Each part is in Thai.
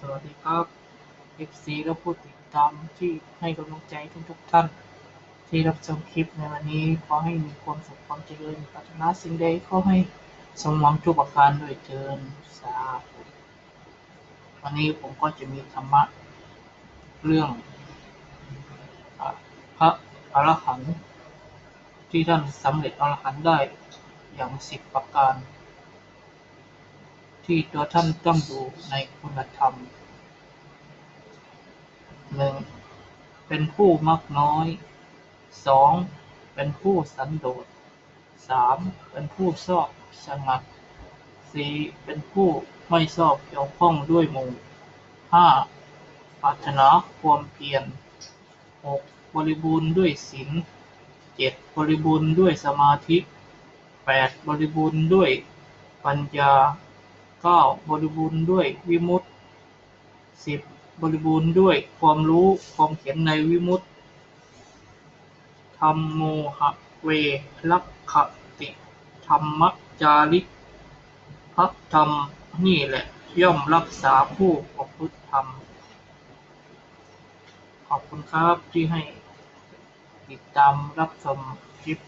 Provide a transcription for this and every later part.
สวัสดีครับ FC และผู้ติดตามที่ให้กำลังใจทุกทุกๆท่าน ที่รับชมคลิปในวันนี้ขอให้มีความสุขความเจริญปรารถนาสิ่งใดขอให้สมหวังทุกประการด้วยเทินสาธุวันนี้ผมก็จะมีธรรมะเรื่องอพระอรหันต์ที่ท่านสำเร็จอรหันต์ได้อย่างสิบประการ ที่ตัวท่านต้องดูในคุณธรรมหนึ่งเป็นผู้มักน้อยสองเป็นผู้สันโดษสามเป็นผู้ชอบสงัดสี่เป็นผู้ไม่ชอบเกี่ยวข้องด้วยหมู่ห้าปรารถนาความเพียรหกบริบูรณ์ด้วยศีลเจ็ดบริบูรณ์ด้วยสมาธิแปดบริบูรณ์ด้วยปัญญา เก้าบริบูรณ์ด้วยวิมุตติสิบบริบูรณ์ด้วยความรู้ความเขียนในวิมุตติธรรมโมหะเวลักขติธรรมจาริกพระธรรมนี่แหละย่อมรักษาผู้ประพฤติธรรม ขอบคุณครับที่ให้ติดตามรับชมคลิป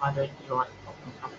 มาโดยตลอดขอบคุณครับ